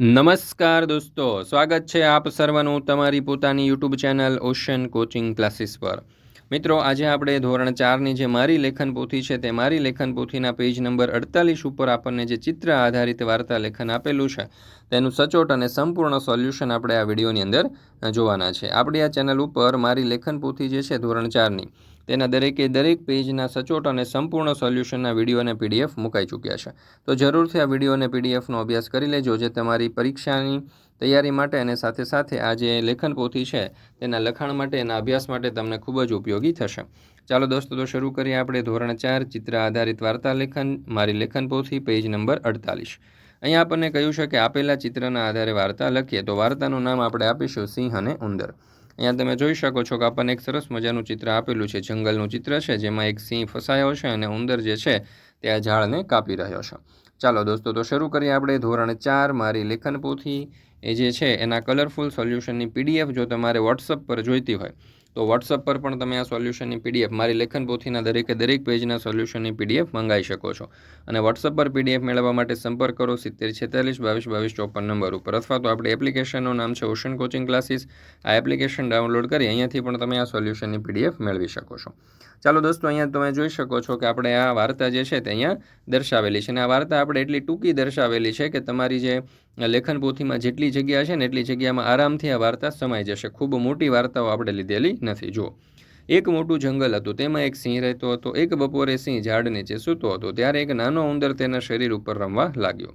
નમસ્કાર દોસ્તો, સ્વાગત છે આપ સર્વનું તમારી પોતાની YouTube channel Ocean coaching classes પર. મિત્રો, આજે આપણે ધોરણ ચારની જે મારી લેખન પોથી છે તે મારી લેખન પોથીના પેજ નંબર અડતાલીસ ઉપર આપણને જે ચિત્ર આધારિત વાર્તા લેખન આપેલું છે, તેનું સચોટ અને સંપૂર્ણ સોલ્યુશન આપણે આ વિડીયોની અંદર જોવાના છે. આપણી આ ચેનલ ઉપર મારી લેખન પોથી જે છે ધોરણ ચારની તેના દરેકે દરેક પેજના સચોટ અને સંપૂર્ણ સોલ્યુશનના વીડિયો અને પીડીએફ મુકાઈ ચૂક્યા છે. તો જરૂરથી આ વીડિયો અને પીડીએફનો અભ્યાસ કરી લેજો જે તમારી પરીક્ષાની તૈયારી માટે અને સાથે સાથે આ જે લેખન પોથી છે તેના લખાણ માટે એના અભ્યાસ માટે તમને ખૂબ જ ઉપયોગી થશે. ચાલો દોસ્તો, તો શરૂ કરીએ આપણે ધોરણ ચાર ચિત્ર આધારિત વાર્તા લેખન, મારી લેખન પોથી, પેજ નંબર અડતાલીસ. અહીંયા આપણને કહ્યું છે કે આપેલા ચિત્રના આધારે વાર્તા લખીએ તો વાર્તાનું નામ આપણે આપીશું સિંહ અને ઉંદર. અહીંયા તમે જોઈ શકો છો કે આપણને એક સરસ મજાનું ચિત્ર આપેલું છે. જંગલનું ચિત્ર છે, જેમાં એક સિંહ ફસાયો છે અને ઉંદર જે છે તે આ ઝાડને કાપી રહ્યો છે. ચાલો દોસ્તો, તો શરૂ કરીએ આપણે ધોરણ ચાર મારી લેખન પોથી. એ જે છે, એના કલરફુલ સોલ્યુશનની પીડીએફ જો તમારે વોટ્સઅપ પર જોઈતી હોય તો વોટ્સઅપ પર પણ તમે આ સોલ્યુશનની પીડીએફ મારી લેખન પોથીના દરેકે દરેક પેજના સોલ્યુશનની પીડીએફ મંગાવી શકો છો. અને વોટ્સઅપ પર પીડીએફ મેળવવા માટે સંપર્ક કરો સિત્તેર છેતાલીસ બાવીસ બાવીસ ચોપન નંબર ઉપર. અથવા તો આપણી એપ્લિકેશનનું નામ છે ઓશન કોચિંગ ક્લાસીસ આ એપ્લિકેશન ડાઉનલોડ કરી અહીંયાથી પણ તમે આ સોલ્યુશનની પીડીએફ મેળવી શકો છો. ચાલો દોસ્તો, અહીંયા તમે જોઈ શકો છો કે આપણે આ વાર્તા જે છે તે અહીંયા દર્શાવેલી છે. અને આ વાર્તા આપણે એટલી ટૂંકી દર્શાવેલી છે કે તમારી જે લેખન પોથીમાં જેટલી જગ્યા છે ને એટલી જગ્યામાં આરામથી આ વાર્તા સમાઈ જશે. ખૂબ મોટી વાર્તાઓ આપણે લીધેલી નથી. જુઓ. એક મોટું જંગલ હતું. તેમાં એક સિંહ રહેતો હતો. એક બપોરે સિંહ ઝાડ નીચે સૂતો હતો. ત્યારે એક નાનો ઉંદર તેના શરીર ઉપર રમવા લાગ્યો.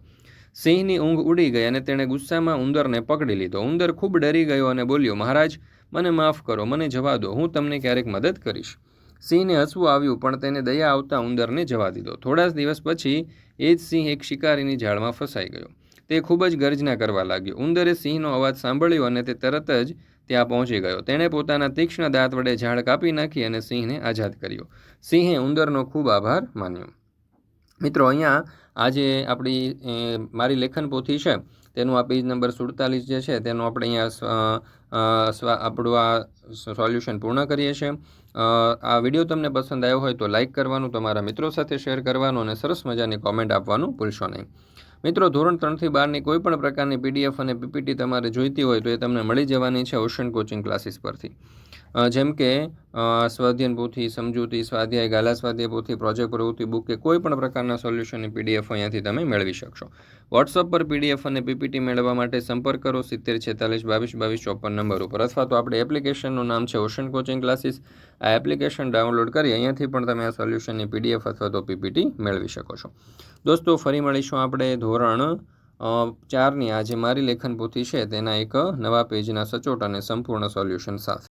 સિંહની ઊંઘ ઉડી ગઈ અને તેણે ગુસ્સામાં ઉંદરને પકડી લીધો. ઉંદર ખૂબ ડરી ગયો અને બોલ્યો, મહારાજ, મને માફ કરો. મને જવા દો. હું તમને ક્યારેક મદદ કરીશ. સિંહને હસવું આવ્યું, પણ તેને દયા આવતા ઉંદરને જવા દીધો. થોડા દિવસ પછી એ જ સિંહ એક શિકારીની ઝાડમાં ફસાઈ ગયો. તે ખૂબ જ ગર્જના કરવા લાગ્યો. ઉંદરે સિંહનો અવાજ સાંભળ્યો અને તે તરત જ ત્યાં પહોંચી ગયો. તેણે પોતાના તીક્ષ્ણ દાંત વડે ઝાડ કાપી નાખી અને સિંહને આઝાદ કર્યો. સિંહે ઉંદરનો ખૂબ આભાર માન્યો. મિત્રો, અહીંયા આજે આપણી મારી લેખન પોથી છે. તેનું આ પેજ નંબર સુડતાલીસ જે છે, તેનું આપણે અહીંયા આપણું આ સોલ્યુશન પૂર્ણ કરીએ છીએ. આ વીડિયો તમને પસંદ આવ્યો હોય તો લાઇક કરવાનું, તમારા મિત્રો સાથે શેર કરવાનું અને સરસ મજાની કોમેન્ટ આપવાનું ભૂલશો નહીં. મિત્રો, ધોરણ ત્રણથી બારની કોઈ પણ પ્રકારની પીડીએફ અને પીપીટી તમારે જોઈતી હોય તો એ તમને મળી જવાની છે ઓશન કોચિંગ ક્લાસીસ પરથી. જેમ કે સ્વાધ્યન પોથી સમજૂતી, સ્વાધ્યાય ગાલા સ્વાધ્યાય પોથી પ્રોજેક્ટ પ્રવૃત્તિ બુક કે કોઈ પણ પ્રકારના સોલ્યુશનની પીડીએફ અહીંયાથી તમે મેળવી શકશો. વોટ્સઅપ પર પીડીએફ અને પીપીટી મેળવવા માટે સંપર્ક કરો. સિત્તેર છેતાલીસ, બાવીસ બાવીસ, ચોપન નંબર ઉપર. અથવા તો આપણે એપ્લિકેશનનું નામ છે ઓશન કોચિંગ ક્લાસીસ આ એપ્લિકેશન ડાઉનલોડ કરી અહીંયાથી પણ તમે આ સોલ્યુશનની પીડીએફ અથવા તો પીપીટી મેળવી શકો છો. દોસ્તો, ફરી મળીશું આપણે ધોરણ ચારની આ જે મારી લેખન પોથી છે તેના એક નવા પેજના સચોટ અને સંપૂર્ણ સોલ્યુશન સાથે.